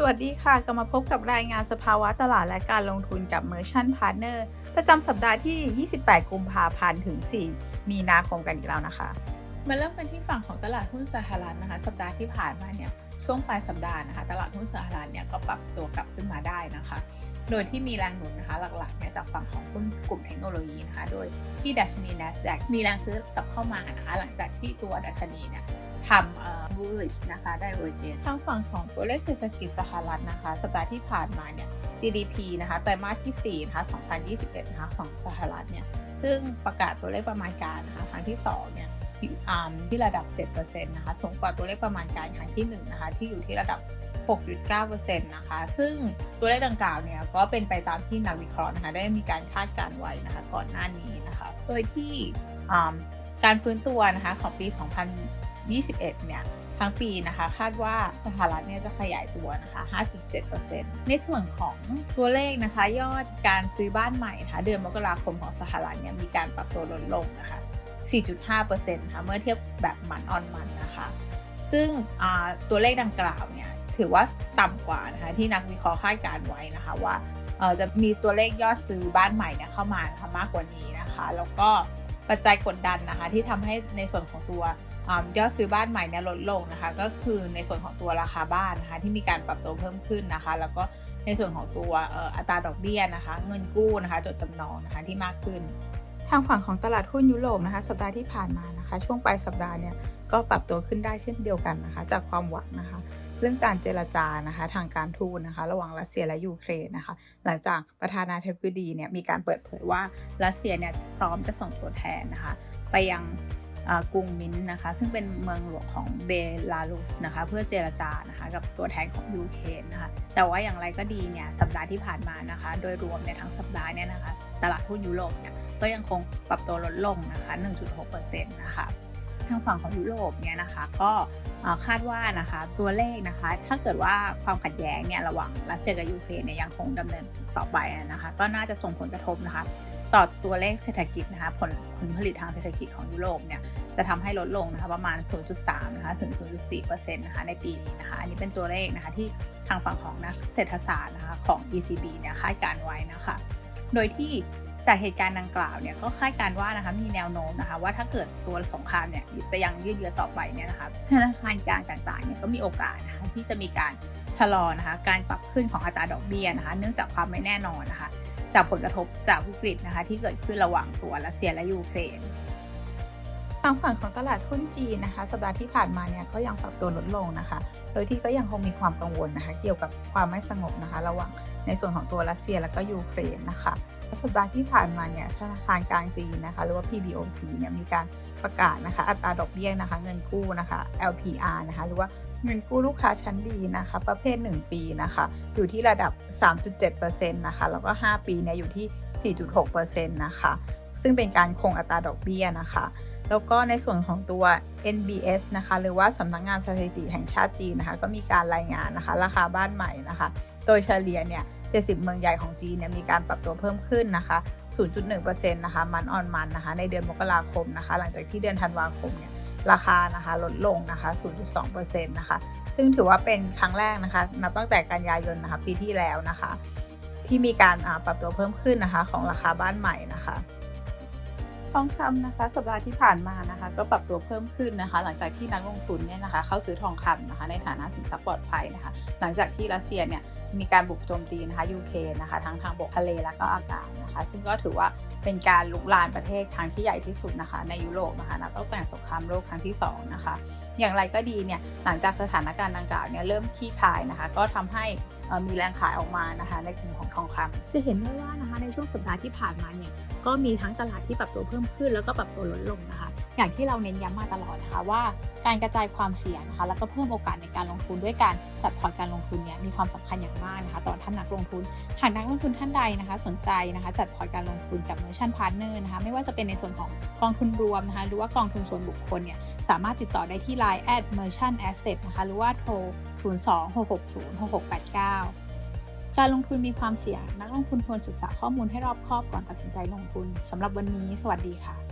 สวัสดีค่ะกลับมาพบกับรายงานสภาวะตลาดและการลงทุนกับ Merchant Partner ประจำสัปดาห์ที่ 28 กุมภาพันธ์ถึง 4 มีนาคมกันอีกแล้วนะคะ มาเริ่มกันที่ฝั่งของตลาดหุ้นสหรัฐนะคะ สัปดาห์ที่ผ่านมาเนี่ย ช่วงปลายสัปดาห์นะคะ ตลาดหุ้นสหรัฐเนี่ยก็ปรับตัวกลับขึ้นมาได้นะคะ โดยที่มีแรงหนุนนะคะหลักๆเนี่ยจากฝั่งของหุ้นกลุ่มเทคโนโลยีนะคะ โดยที่ดัชนี NASDAQ มีแรงซื้อกลับเข้ามานะคะ หลังจากที่ตัวดัชนีเนี่ยทำ bullish นะคะ divergence ทางฝั่งของตัวเลขเศรษฐกิจสหรัฐนะคะ สัปดาห์ที่ผ่านมาเนี่ย GDP นะคะ ไตรมาสที่4นะคะ 2021 นะคะของสหรัฐเนี่ย ซึ่งประกาศตัวเลขประมาณการนะคะ ครั้งที่ 2 เนี่ย ที่ระดับ 7%นะคะสูงกว่าตัวเลขประมาณการครั้งที่1นะคะที่อยู่ที่ระดับ 6.9%นะคะ ซึ่งตัวเลขดังกล่าวเนี่ยก็เป็นไปตามที่นักวิเคราะห์นะคะได้มีการคาดการไว้นะคะก่อนหน้านี้นะคะ โดยที่การฟื้นตัวนะคะของปี 2021 เนี่ยทั้งปีนะคะคาดว่าสหรัฐเนี่ยจะขยายตัวนะคะ 5.7%ในส่วนของตัวเลขนะคะ ยอดการซื้อบ้านใหม่นะคะเดือนมกราคมของสหรัฐเนี่ยมีการปรับตัวลดลงนะคะ 4.5%ค่ะเมื่อเทียบแบบมันออนมันนะคะ ซึ่งตัวเลขดังกล่าวเนี่ยถือว่าต่ำกว่านะคะที่นักวิเคราะห์คาดการไว้นะคะว่าจะมีตัวเลขยอดซื้อบ้านใหม่เนี่ยเข้ามานะคะมากกว่านี้นะคะ แล้วก็ปัจจัยกดดันนะคะที่ทำให้ในส่วนของตัวยอดซื้อบ้านใหม่เนี่ยลดลงนะคะ ก็คือในส่วนของตัวราคาบ้านนะคะที่มีการปรับตัวเพิ่มขึ้นนะคะ แล้วก็ในส่วนของตัวอัตราดอกเบี้ยนะคะ เงินกู้นะคะ จดจำนองนะคะที่มากขึ้น ทางฝั่งของตลาดหุ้นยุโรปนะคะสัปดาห์ที่ผ่านมานะคะ ช่วงปลายสัปดาห์เนี่ยก็ปรับตัวขึ้นได้เช่นเดียวกันนะคะ จากความหวังนะคะ เรื่องการเจรจานะคะ ทางการทูตนะคะ ระหว่างรัสเซียและยูเครนนะคะ หลังจากประธานาธิบดีเนี่ยมีการเปิดเผยว่ารัสเซียเนี่ยพร้อมจะส่งตัวแทนนะคะ ไปยังกรุงมินนะคะ ซึ่งเป็นเมืองหลวงของเบลารุสนะคะ เพื่อเจรจานะคะ กับตัวแทนของยูเครนนะคะ แต่ว่าอย่างไรก็ดีเนี่ยสัปดาห์ที่ผ่านมานะคะ โดยรวมในทั้งสัปดาห์เนี่ยนะคะ ตลาดหุ้นยุโรปเนี่ย ก็ยังคงปรับตัวลดลงนะคะ 1.6%นะคะทางฝั่งของยุโรปเนี่ยนะคะก็คาดว่านะคะตัวเลขนะคะ ถ้าเกิดว่าความขัดแย้งเนี่ยระหว่างรัสเซียกับยูเครนเนี่ยยังคงดำเนินต่อไปนะคะ ก็น่าจะส่งผลกระทบนะคะ ต่อตัวเลขเศรษฐกิจนะคะผลผลผลิตทางเศรษฐกิจของยุโรปเนี่ยจะทำให้ลดลงนะคะประมาณ 0.3นะคะถึง 0.4%นะคะในปีนี้นะคะอันนี้เป็นตัวเลขนะคะที่ทางฝั่งของนักเศรษฐศาสตร์นะคะของ ECB เนี่ยคาดการไว้นะคะ โดยที่ จากเหตุการณ์ดังกล่าวเนี่ยก็คาดการว่านะคะมีแนวโน้มนะคะว่าถ้าเกิดตัวสงครามเนี่ยจะยังยืดเยื้อต่อไปเนี่ยนะคะธนาคารกลางต่างๆเนี่ยก็มีโอกาสนะคะที่จะมีการชะลอนะคะการปรับขึ้นของอัตราดอกเบี้ยนะคะเนื่องจากความไม่แน่นอนนะคะจากผลกระทบจากวิกฤตนะคะที่เกิดขึ้นระหว่างตัวรัสเซียและยูเครน ทางฝั่งของตลาดหุ้นจีนนะคะ สัปดาห์ที่ผ่านมาเนี่ยก็ยังปรับตัวลดลงนะคะ โดยที่ก็ยังคงมีความกังวลนะคะ เกี่ยวกับความไม่สงบนะคะ ระหว่างในส่วนของตัวรัสเซียและก็ยูเครนนะคะ สัปดาห์ที่ผ่านมาเนี่ยธนาคารกลางจีนนะคะ หรือว่า PBOC เนี่ยมีการประกาศนะคะ อัตราดอกเบี้ยนะคะ เงินกู้นะคะ LPR นะคะ หรือว่าเงินกู้ลูกค้าชั้นดีนะคะ ประเภท 1 ปีนะคะ อยู่ที่ระดับ 3.7%นะคะ แล้วก็ 5 ปีเนี่ยอยู่ที่ 4.6%นะคะ ซึ่งเป็นการคงอัตราดอกเบี้ยนะคะ แล้วก็ในส่วนของตัว NBS นะคะ หรือว่าสำนักงงานสถิติแห่งชาติจีนนะคะ ก็มีการรายงานนะคะ ราคาบ้านใหม่นะคะ โดยเฉลี่ยเนี่ย 70 เมืองใหญ่ของจีนเนี่ยมีการปรับตัวเพิ่มขึ้นนะคะ 0.1%นะคะมันออนมันนะคะ ในเดือนมกราคมนะคะ หลังจากที่เดือนธันวาคมเนี่ยราคานะคะลดลงนะคะ 0.2%นะคะ ซึ่งถือว่าเป็นครั้งแรกนะคะ นับตั้งแต่กันยายนนะคะปีที่แล้วนะคะ ที่มีการปรับตัวเพิ่มขึ้นนะคะของราคาบ้านใหม่นะคะ ทองคำนะคะสัปดาห์ที่ผ่านมานะคะก็ปรับตัวเพิ่มขึ้นนะคะ หลังจากที่นักลงทุนเนี่ยนะคะเข้าซื้อทองคำนะคะในฐานะสินทรัพย์ปลอดภัยนะคะ หลังจากที่รัสเซียเนี่ยมีการบุกโจมตีนะคะยูเครนนะคะทั้งทางบกทะเลและก็อากาศนะคะ ซึ่งก็ถือว่าเป็นการลุกลานประเทศครั้งที่ใหญ่ที่สุดนะคะ ในยุโรปนะคะนับตั้งแต่สงครามโลกครั้งที่2นะคะอย่างไรก็ดีเนี่ยหลังจากสถานการณ์ดังกล่าวเนี่ยเริ่มขี้คายนะคะ ก็ทำให้ มีแรงขายออกมานะคะในกลุ่มของทองคำจะเห็นได้ว่านะคะในช่วงสัปดาห์ที่ผ่านมาเนี่ยก็มีทั้งตลาดที่ปรับตัวเพิ่มขึ้นแล้วก็ปรับตัวลดลงนะคะ อย่างที่เราเน้นย้ำมาตลอดนะคะว่าการกระจายความเสี่ยงนะคะแล้วก็เพิ่มโอกาสในการลงทุนด้วยการจัดพอร์ตการลงทุนเนี่ยมีความสำคัญอย่างมากนะคะต่อท่านนักลงทุน หากนักลงทุนท่านใดนะคะ สนใจนะคะจัดพอร์ตการลงทุนกับเมอร์ชันพาร์ทเนอร์นะคะไม่ว่าจะเป็นในส่วนของกองทุนรวมนะคะหรือว่ากองทุนส่วนบุคคลเนี่ยสามารถติดต่อได้ที่ Line at merchant asset นะคะหรือว่าโทร 026606689การลงทุนมีความเสี่ยง นักลงทุนควรศึกษาข้อมูลให้รอบคอบก่อนตัดสินใจลงทุนสำหรับวันนี้ สวัสดีค่ะ